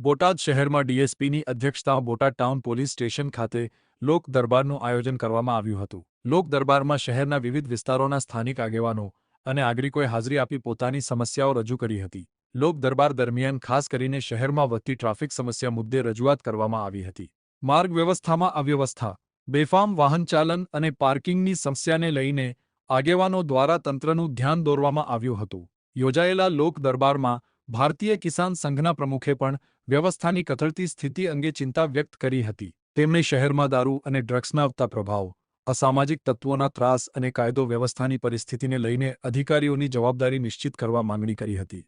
બોટાદ શહેરમાં ડીએસપીની અધ્યક્ષતા Botad town police station ખાતે લોક દરબારનું આયોજન કરવામાં આવ્યું હતું. લોક દરબારમાં શહેરના વિવિધ વિસ્તારોના સ્થાનિક આગેવાનો અને નાગરિકોએ હાજરી આપી પોતાની સમસ્યાઓ રજૂ કરી હતી. લોક દરબાર દરમિયાન ખાસ કરીને શહેરમાં વધતી ટ્રાફિક સમસ્યા મુદ્દે રજૂઆત કરવામાં આવી હતી. માર્ગ વ્યવસ્થામાં અવ્યવસ્થા, બેફામ વાહન ચાલન અને પાર્કિંગની સમસ્યાને લઈને આગેવાનો દ્વારા તંત્રનું ધ્યાન દોરવામાં આવ્યું હતું. યોજાયેલા લોક દરબારમાં ભારતીય કિસાન સંઘના પ્રમુખે પણ વ્યવસ્થાની કથળતી સ્થિતિ અંગે ચિંતા વ્યક્ત કરી હતી. તેમણે શહેરમાં દારૂ અને ડ્રગ્સના આવતા પ્રભાવ, અસામાજિક તત્વોના ત્રાસ અને કાયદો વ્યવસ્થાની પરિસ્થિતિને લઈને અધિકારીઓની જવાબદારી નિશ્ચિત કરવા માંગણી કરી હતી.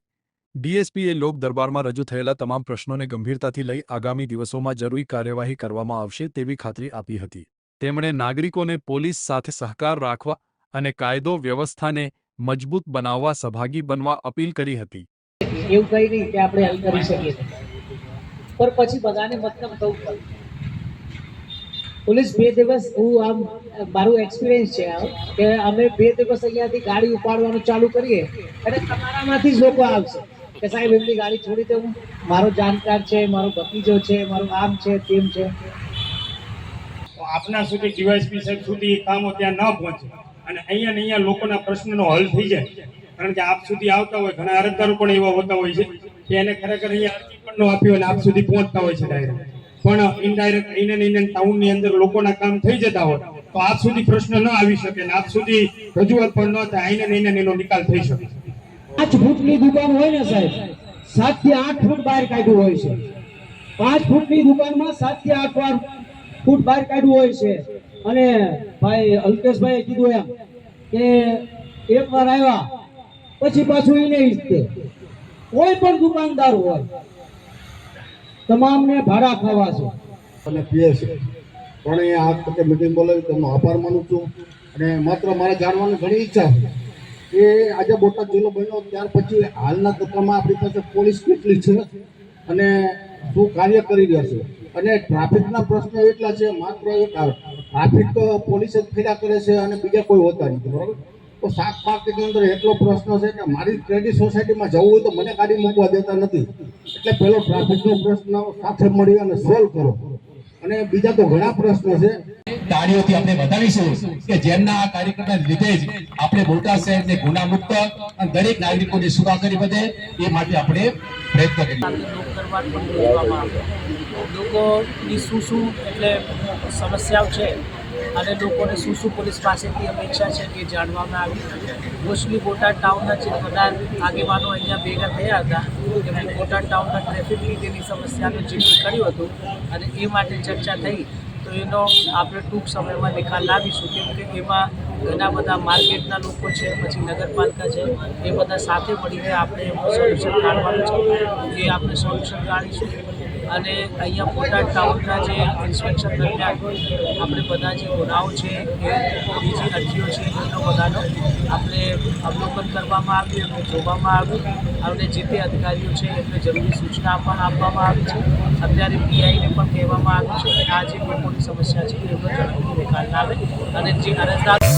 ડીએસપીએ લોક દરબારમાં રજૂ થયેલા તમામ પ્રશ્નોને ગંભીરતાથી લઈ આગામી દિવસોમાં જરૂરી કાર્યવાહી કરવામાં આવશે તેવી ખાતરી આપી હતી. તેમણે નાગરિકોને પોલીસ સાથે સહકાર રાખવા અને કાયદો વ્યવસ્થાને મજબૂત બનાવવા સહભાગી બનવા અપીલ કરી હતી. એવું કઈ નહીં કે આપણે હલ કરી શકીએ. પણ પછી બધાને મતલબ થવું પડે પોલીસ બે દિવસ હું આમ, મારું એક્સપિરિયન્સ છે આમ, કે અમે બે દિવસ અહીંયાથી ગાડી ઉપાડવાનું ચાલુ કરીએ અને તમારામાંથી જ લોકો આવશે. કે સાહેબ, એમની ગાડી છોડી દઉં. મારો જાણકાર છે, મારો ભતીજો છે, મારું આમ છે, તેમ છે. આપના સુધી ડીવાયસપી સાહેબ સુધી કામો ત્યાં ન પહોંચે. અને અહીંયા અહીંયા લોકોના પ્રશ્નનો હલ થઈ જાય. કારણ કે આપ સુધી આવતા હોય, ઘણા અરજદારો પણ એવા હોતા હોય છે કે એને ખરેખર અહીંયા અરજી પણ ન આપી હોય આપ સુધી પહોંચતા હોય છે ડાયરેક્ટ પણ ઇનડાયરેક્ટ ઇન ને એને ટાઉનની અંદર લોકોના કામ થઈ જતા હોય, તો આપ સુધી પ્રશ્ન ન આવી શકે ને આપ સુધી રજૂઆત પણ ન થાય આઈને ને એનો નિકાલ થઈ શકે. પાંચ ફૂટની દુકાન હોય ને સાહેબ, સાતથી આઠ ફૂટ બહાર કાઢ્યું હોય છે. પાંચ ફૂટની દુકાનમાં સાતથી આઠ વાર ફૂટ બહાર કાઢ્યું હોય છે. અને ભાઈ અલ્પેશભાઈએ કીધું એમ કે એક વાર આવ્યા પછી પાછું એને ઈચ્છે કોઈ પણ દુકાનદાર હોય, તમામને ભાડા ખાવા છે. અને પીએ છે. પણ એ આ વખતે મિટિંગ બોલાવી તેમનો આભાર માનું છું. અને માત્ર મારે જાણવાની ઘણી ઈચ્છા છે. કે આજે બોટાદ જિલ્લો બન્યો ત્યાર પછી હાલના તબક્કામાં આપણી પાસે પોલીસ કેટલી છે અને શું કાર્ય કરી રહ્યા છે. અને ટ્રાફિકના પ્રશ્નો એટલા છે, માત્ર એક ટ્રાફિક પોલીસ જ ફેરા કરે છે અને બીજા કોઈ હોતા નથી, બરાબર? તો શાક માર્કેટની અંદર એટલો પ્રશ્ન છે કે મારી ક્રેડિટ સોસાયટીમાં જવું હોય તો મને ગાડી મૂકવા દેતા નથી. એટલે પેલો ટ્રાફિકનો પ્રશ્ન સાથે મળી અને સોલ્વ કરો. અને બીજા તો ઘણા પ્રશ્નો છે. તાળીઓથી આપણે બતાવીશું કે જેમના આ કાર્યક્રમના લીધે જ આપણે બોટાદ શહેરને ગુના મુક્ત અને દરેક નાગરિકોની કરી વધે એ માટે આપણે પ્રયત્ન કરીએ. લોકોની શું શું એટલે સમસ્યાઓ છે? અને લોકોને શું શું પોલીસ પાસેથી અપેક્ષા છે તે જાણવામાં આવી. મોસ્ટલી બોટાદ ટાઉનના જે બધા આગેવાનો અહીંયા ભેગા થયા હતા એમણે બોટાદ ટાઉનના ટ્રાફિક લીધેની સમસ્યાનું ચિત્ર કર્યું હતું અને એ માટે ચર્ચા થઈ. તો એનો આપણે ટૂંક સમયમાં નિકાલ લાવીશું, કેમ કે એમાં ઘણા બધા માર્કેટના લોકો છે, પછી નગરપાલિકા છે, એ બધા સાથે મળીને આપણે એનું સોલ્યુશન કાઢવાનું છે. એ આપણે સોલ્યુશન કાઢીશું. અને અહીંયા બોટાદ ટાઉનના જે ઇન્સ્પેક્શન દરમિયાન આપણે બધા જે ગુનાઓ છે એ બીજી અરજીઓ છે, એનો બધાનો આપણે અવલોકન કરવામાં આવ્યું એમને જોવામાં આવ્યું અને જે તે અધિકારીઓ છે, એમને જરૂરી સૂચના પણ આપવામાં આવી છે. અત્યારે પીઆઈને પણ કહેવામાં આવ્યું છે કે આ જે લોકોની સમસ્યા છે, એનો ઝડપથી નિકાલ લાવે અને જે અરજદાર